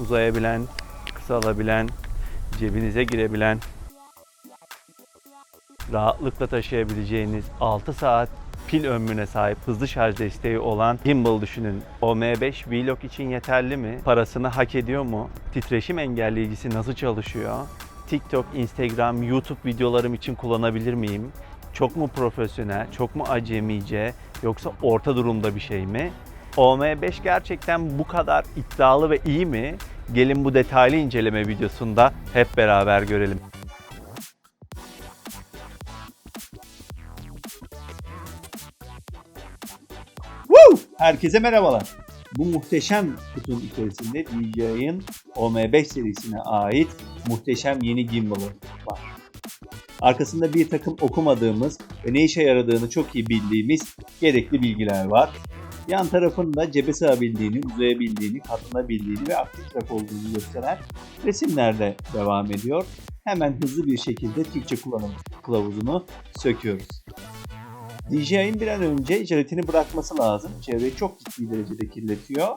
uzayabilen, kısalabilen, cebinize girebilen, rahatlıkla taşıyabileceğiniz 6 saat pil ömrüne sahip hızlı şarj desteği olan gimbal düşünün. OM5 Vlog için yeterli mi? Parasını hak ediyor mu? Titreşim engelleyicisi nasıl çalışıyor? TikTok, Instagram, YouTube videolarım için kullanabilir miyim? Çok mu profesyonel, çok mu acemice yoksa orta durumda bir şey mi? OM5 gerçekten bu kadar iddialı ve iyi mi? Gelin bu detaylı inceleme videosunda hep beraber görelim. Woo! Herkese merhabalar. Bu muhteşem kutunun içerisinde DJI'ın OM5 serisine ait muhteşem yeni gimbal'ı var. Arkasında bir takım okumadığımız ve ne işe yaradığını çok iyi bildiğimiz gerekli bilgiler var. Yan tarafında cebe sığabildiğini, uzayabildiğini, katlanabildiğini ve aktif traf olduğunu gösteren resimlerde devam ediyor. Hemen hızlı bir şekilde Türkçe kullanım kılavuzunu söküyoruz. DJI'nin bir an önce jelatini bırakması lazım. Çevreyi çok ciddi derecede kirletiyor.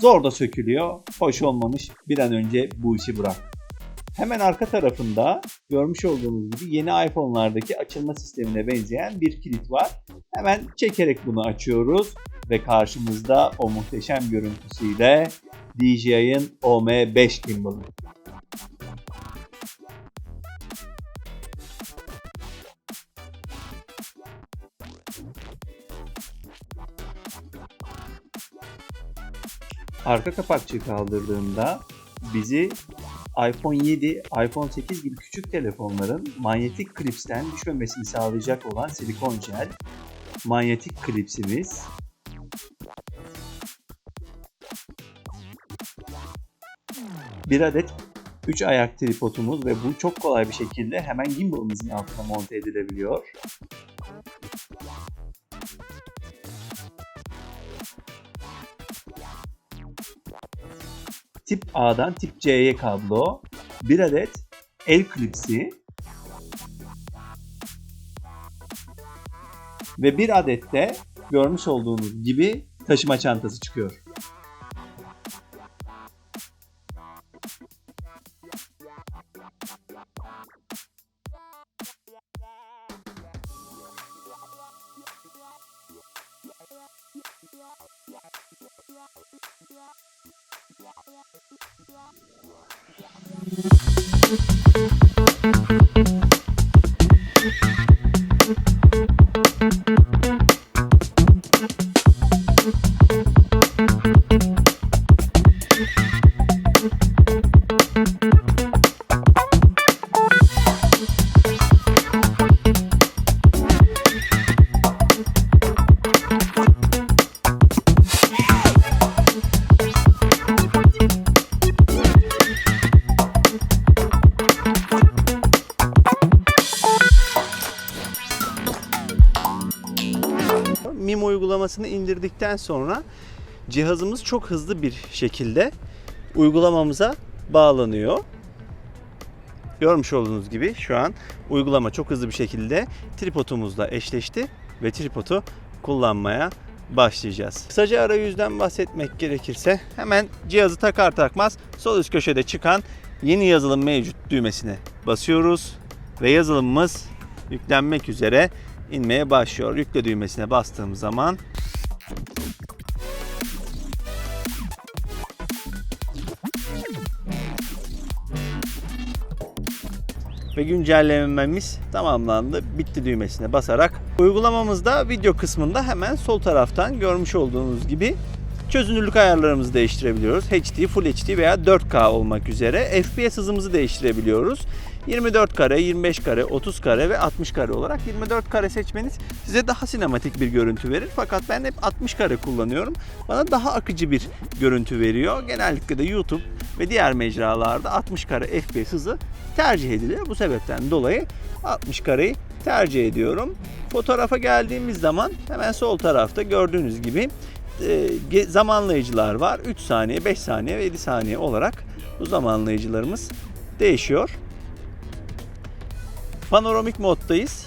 Zor da sökülüyor. Hoş olmamış. Bir an önce bu işi bırak. Hemen arka tarafında görmüş olduğunuz gibi yeni iPhone'lardaki açılma sistemine benzeyen bir kilit var. Hemen çekerek bunu açıyoruz ve karşımızda o muhteşem görüntüsüyle DJI'ın OM5 gimbal'ı. Arka kapakçığı kaldırdığımda bizi iPhone 7, iPhone 8 gibi küçük telefonların manyetik klipsten düşmemesini sağlayacak olan silikon jel manyetik klipsimiz bir adet 3 ayak tripodumuz ve bu çok kolay bir şekilde hemen gimbal'ımızın altına monte edilebiliyor. Tip A'dan tip C'ye kablo, bir adet el klipsi ve bir adet de görmüş olduğunuz gibi taşıma çantası çıkıyor. indirdikten sonra cihazımız çok hızlı bir şekilde uygulamamıza bağlanıyor. Görmüş olduğunuz gibi şu an uygulama çok hızlı bir şekilde tripodumuzla eşleşti ve tripodu kullanmaya başlayacağız. Kısaca arayüzden bahsetmek gerekirse hemen cihazı takar takmaz sol üst köşede çıkan yeni yazılım mevcut düğmesine basıyoruz ve yazılımımız yüklenmek üzere inmeye başlıyor. Yükle düğmesine bastığım zaman ve güncellememiz tamamlandı. Bitti düğmesine basarak uygulamamızda video kısmında hemen sol taraftan görmüş olduğunuz gibi çözünürlük ayarlarımızı değiştirebiliyoruz. HD, Full HD veya 4K olmak üzere FPS hızımızı değiştirebiliyoruz. 24 kare, 25 kare, 30 kare ve 60 kare olarak 24 kare seçmeniz size daha sinematik bir görüntü verir. Fakat ben hep 60 kare kullanıyorum. Bana daha akıcı bir görüntü veriyor. Genellikle de YouTube ve diğer mecralarda 60 kare FPS hızı tercih edilir. Bu sebepten dolayı 60 kareyi tercih ediyorum. Fotoğrafa geldiğimiz zaman hemen sol tarafta gördüğünüz gibi e, zamanlayıcılar var. 3 saniye, 5 saniye ve 7 saniye olarak bu zamanlayıcılarımız değişiyor. Panoramik moddayız.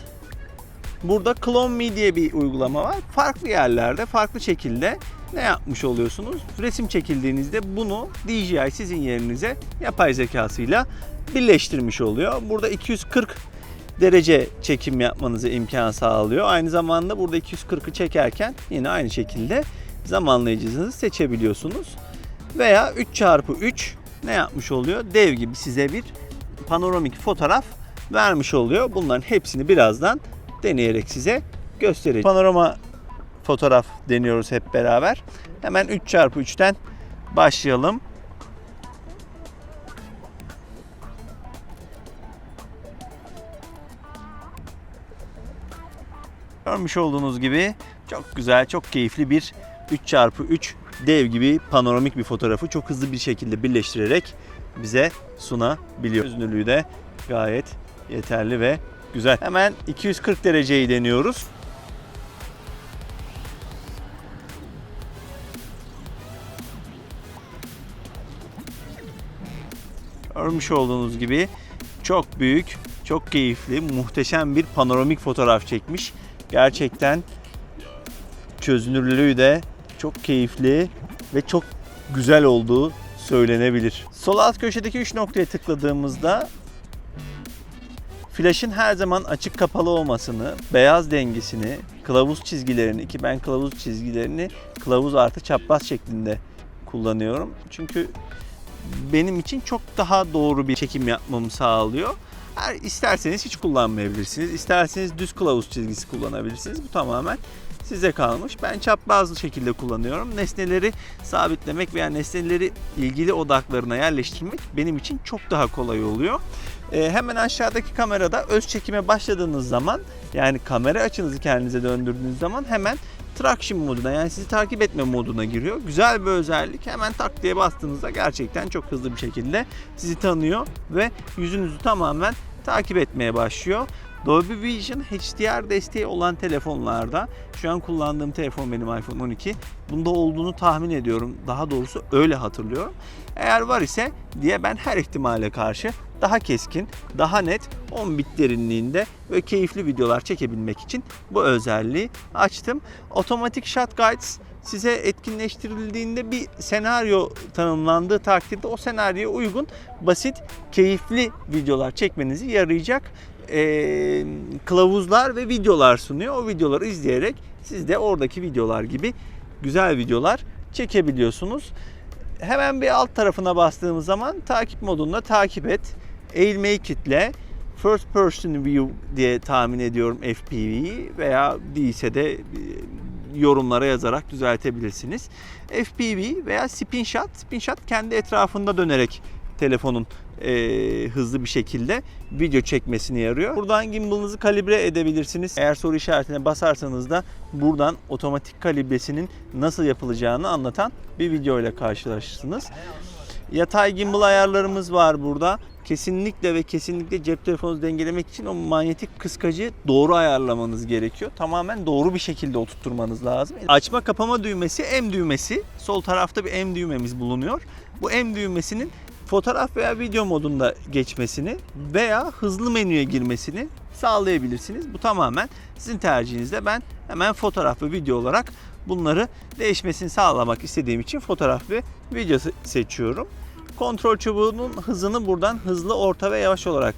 Burada Clone Me diye bir uygulama var. Farklı yerlerde farklı şekilde ne yapmış oluyorsunuz? Resim çekildiğinizde bunu DJI sizin yerinize yapay zekasıyla birleştirmiş oluyor. Burada 240 derece çekim yapmanızı imkan sağlıyor. Aynı zamanda burada 240'ı çekerken yine aynı şekilde zamanlayıcınızı seçebiliyorsunuz. Veya 3x3 ne yapmış oluyor? Dev gibi size bir panoramik fotoğraf vermiş oluyor. Bunların hepsini birazdan deneyerek size göstereceğim. Panorama fotoğraf deniyoruz hep beraber. Hemen 3x3'ten başlayalım. Görmüş olduğunuz gibi çok güzel, çok keyifli bir 3x3 dev gibi panoramik bir fotoğrafı çok hızlı bir şekilde birleştirerek bize sunabiliyor. Çözünürlüğü de gayet yeterli ve güzel. Hemen 240 dereceyi deniyoruz. Görmüş olduğunuz gibi çok büyük, çok keyifli, muhteşem bir panoramik fotoğraf çekmiş. Gerçekten çözünürlüğü de çok keyifli ve çok güzel olduğu söylenebilir. Sol alt köşedeki 3 noktaya tıkladığımızda Flash'ın her zaman açık kapalı olmasını, beyaz dengesini, kılavuz çizgilerini ki ben kılavuz çizgilerini kılavuz artı çapraz şeklinde kullanıyorum. Çünkü benim için çok daha doğru bir çekim yapmamı sağlıyor. Her isterseniz hiç kullanmayabilirsiniz. İsterseniz düz kılavuz çizgisi kullanabilirsiniz. Bu tamamen size kalmış. Ben çaprazlı şekilde kullanıyorum. Nesneleri sabitlemek veya nesneleri ilgili odaklarına yerleştirmek benim için çok daha kolay oluyor. Ee, hemen aşağıdaki kamerada öz çekime başladığınız zaman yani kamera açınızı kendinize döndürdüğünüz zaman hemen traction moduna yani sizi takip etme moduna giriyor. Güzel bir özellik. Hemen tak diye bastığınızda gerçekten çok hızlı bir şekilde sizi tanıyor ve yüzünüzü tamamen takip etmeye başlıyor. Dolby Vision HDR desteği olan telefonlarda şu an kullandığım telefon benim iPhone 12. Bunda olduğunu tahmin ediyorum. Daha doğrusu öyle hatırlıyorum. Eğer var ise diye ben her ihtimale karşı daha keskin, daha net 10 bit derinliğinde ve keyifli videolar çekebilmek için bu özelliği açtım. Automatic Shot Guides size etkinleştirildiğinde bir senaryo tanımlandığı takdirde o senaryoya uygun basit, keyifli videolar çekmenizi yarayacak e, kılavuzlar ve videolar sunuyor. O videoları izleyerek siz de oradaki videolar gibi güzel videolar çekebiliyorsunuz. Hemen bir alt tarafına bastığımız zaman takip modunda takip et, eğilmeyi kitle, first person view diye tahmin ediyorum FPV'yi veya değilse de yorumlara yazarak düzeltebilirsiniz. FPV veya spin shot, spin shot kendi etrafında dönerek telefonun e, hızlı bir şekilde video çekmesine yarıyor. Buradan gimbal'ınızı kalibre edebilirsiniz. Eğer soru işaretine basarsanız da buradan otomatik kalibresinin nasıl yapılacağını anlatan bir video ile karşılaşırsınız. Yatay gimbal ayarlarımız var burada. Kesinlikle ve kesinlikle cep telefonunuzu dengelemek için o manyetik kıskacı doğru ayarlamanız gerekiyor. Tamamen doğru bir şekilde oturtturmanız lazım. Açma kapama düğmesi M düğmesi. Sol tarafta bir M düğmemiz bulunuyor. Bu M düğmesinin fotoğraf veya video modunda geçmesini veya hızlı menüye girmesini sağlayabilirsiniz. Bu tamamen sizin tercihinizde. Ben hemen fotoğraf ve video olarak bunları değişmesini sağlamak istediğim için fotoğraf ve video se- seçiyorum. Kontrol çubuğunun hızını buradan hızlı, orta ve yavaş olarak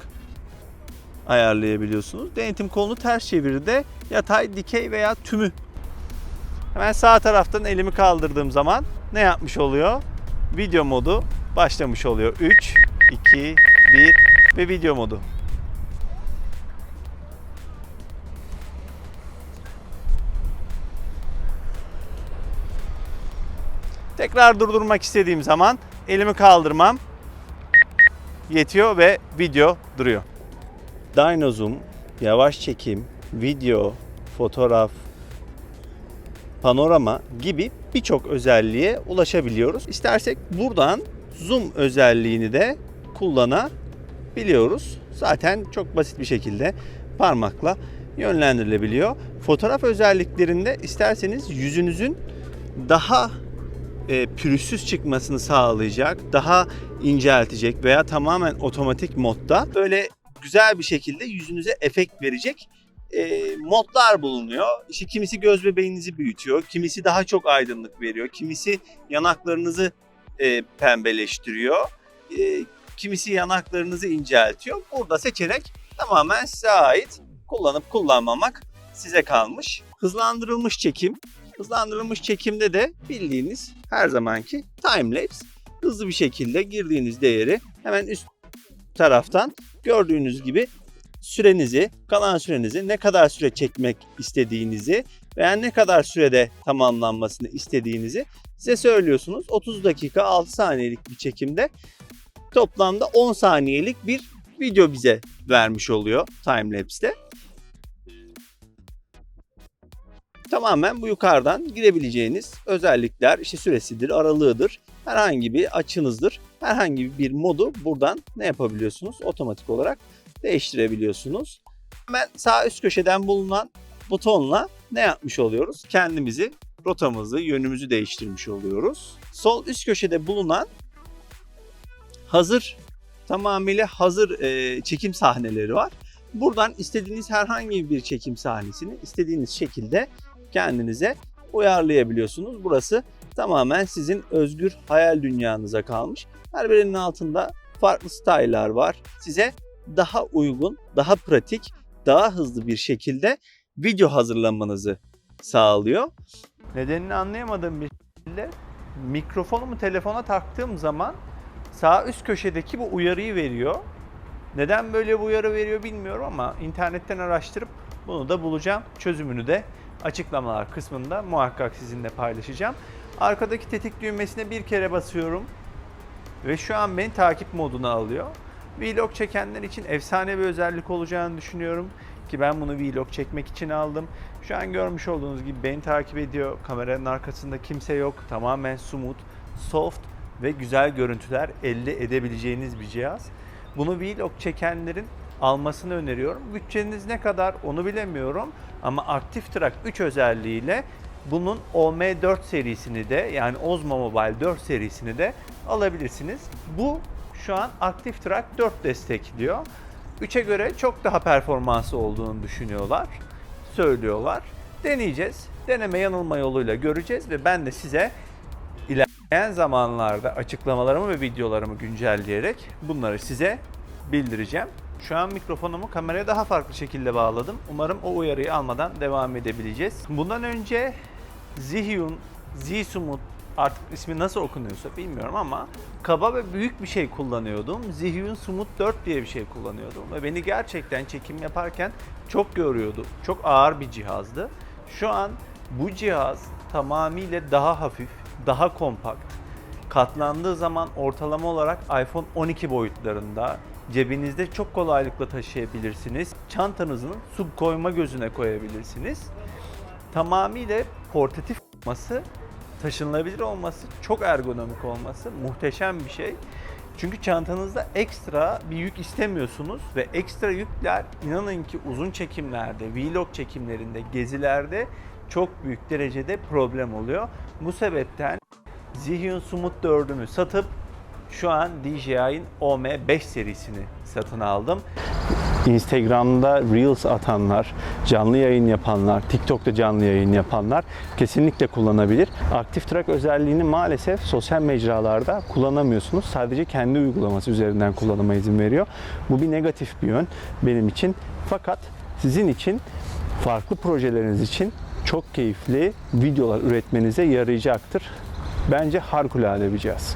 ayarlayabiliyorsunuz. Denetim kolunu ters çeviride yatay, dikey veya tümü. Hemen sağ taraftan elimi kaldırdığım zaman ne yapmış oluyor? Video modu başlamış oluyor. 3, 2, 1 ve video modu. Tekrar durdurmak istediğim zaman elimi kaldırmam yetiyor ve video duruyor. Dyno Zoom, yavaş çekim, video, fotoğraf, panorama gibi birçok özelliğe ulaşabiliyoruz. İstersek buradan zoom özelliğini de kullanabiliyoruz. Zaten çok basit bir şekilde parmakla yönlendirilebiliyor. Fotoğraf özelliklerinde isterseniz yüzünüzün daha e, pürüzsüz çıkmasını sağlayacak, daha inceltecek veya tamamen otomatik modda böyle güzel bir şekilde yüzünüze efekt verecek e, modlar bulunuyor. İşte kimisi göz bebeğinizi büyütüyor, kimisi daha çok aydınlık veriyor, kimisi yanaklarınızı e, pembeleştiriyor, e, kimisi yanaklarınızı inceltiyor. Burada seçenek tamamen size ait. Kullanıp kullanmamak size kalmış. Hızlandırılmış çekim. Hızlandırılmış çekimde de bildiğiniz her zamanki timelapse hızlı bir şekilde girdiğiniz değeri hemen üst taraftan gördüğünüz gibi sürenizi, kalan sürenizi, ne kadar süre çekmek istediğinizi veya ne kadar sürede tamamlanmasını istediğinizi size söylüyorsunuz. 30 dakika 6 saniyelik bir çekimde toplamda 10 saniyelik bir video bize vermiş oluyor timelapse'de. Tamamen bu yukarıdan girebileceğiniz özellikler işte süresidir, aralığıdır, herhangi bir açınızdır. Herhangi bir modu buradan ne yapabiliyorsunuz? Otomatik olarak değiştirebiliyorsunuz. Hemen sağ üst köşeden bulunan butonla ne yapmış oluyoruz? Kendimizi, rotamızı, yönümüzü değiştirmiş oluyoruz. Sol üst köşede bulunan hazır, tamamıyla hazır e, çekim sahneleri var. Buradan istediğiniz herhangi bir çekim sahnesini istediğiniz şekilde kendinize uyarlayabiliyorsunuz. Burası tamamen sizin özgür hayal dünyanıza kalmış. Her birinin altında farklı style'lar var. Size daha uygun, daha pratik, daha hızlı bir şekilde video hazırlamanızı sağlıyor. Nedenini anlayamadığım bir şekilde mikrofonumu telefona taktığım zaman sağ üst köşedeki bu uyarıyı veriyor. Neden böyle bir uyarı veriyor bilmiyorum ama internetten araştırıp bunu da bulacağım. Çözümünü de açıklamalar kısmında muhakkak sizinle paylaşacağım. Arkadaki tetik düğmesine bir kere basıyorum ve şu an beni takip moduna alıyor. Vlog çekenler için efsane bir özellik olacağını düşünüyorum ki ben bunu vlog çekmek için aldım. Şu an görmüş olduğunuz gibi beni takip ediyor. Kameranın arkasında kimse yok. Tamamen smooth, soft ve güzel görüntüler elde edebileceğiniz bir cihaz. Bunu vlog çekenlerin almasını öneriyorum. Bütçeniz ne kadar onu bilemiyorum ama Active Track 3 özelliğiyle bunun OM4 serisini de yani Osmo Mobile 4 serisini de alabilirsiniz. Bu şu an Active Track 4 destekliyor. 3'e göre çok daha performansı olduğunu düşünüyorlar, söylüyorlar. Deneyeceğiz. Deneme yanılma yoluyla göreceğiz ve ben de size ilerleyen zamanlarda açıklamalarımı ve videolarımı güncelleyerek bunları size bildireceğim. Şu an mikrofonumu kameraya daha farklı şekilde bağladım. Umarım o uyarıyı almadan devam edebileceğiz. Bundan önce Zihyun, Zsumut artık ismi nasıl okunuyorsa bilmiyorum ama kaba ve büyük bir şey kullanıyordum. Zihyun Sumut 4 diye bir şey kullanıyordum ve beni gerçekten çekim yaparken çok yoruyordu. Çok ağır bir cihazdı. Şu an bu cihaz tamamıyla daha hafif, daha kompakt. Katlandığı zaman ortalama olarak iPhone 12 boyutlarında cebinizde çok kolaylıkla taşıyabilirsiniz. Çantanızın su koyma gözüne koyabilirsiniz. Tamamıyla portatif olması, taşınılabilir olması, çok ergonomik olması muhteşem bir şey. Çünkü çantanızda ekstra bir yük istemiyorsunuz ve ekstra yükler inanın ki uzun çekimlerde, vlog çekimlerinde, gezilerde çok büyük derecede problem oluyor. Bu sebepten Zihyun Sumut 4'ümü satıp şu an DJI'nin OM5 serisini satın aldım. Instagram'da Reels atanlar, canlı yayın yapanlar, TikTok'ta canlı yayın yapanlar kesinlikle kullanabilir. Active Track özelliğini maalesef sosyal mecralarda kullanamıyorsunuz. Sadece kendi uygulaması üzerinden kullanıma izin veriyor. Bu bir negatif bir yön benim için. Fakat sizin için farklı projeleriniz için çok keyifli videolar üretmenize yarayacaktır. Bence harikulade bir cihaz.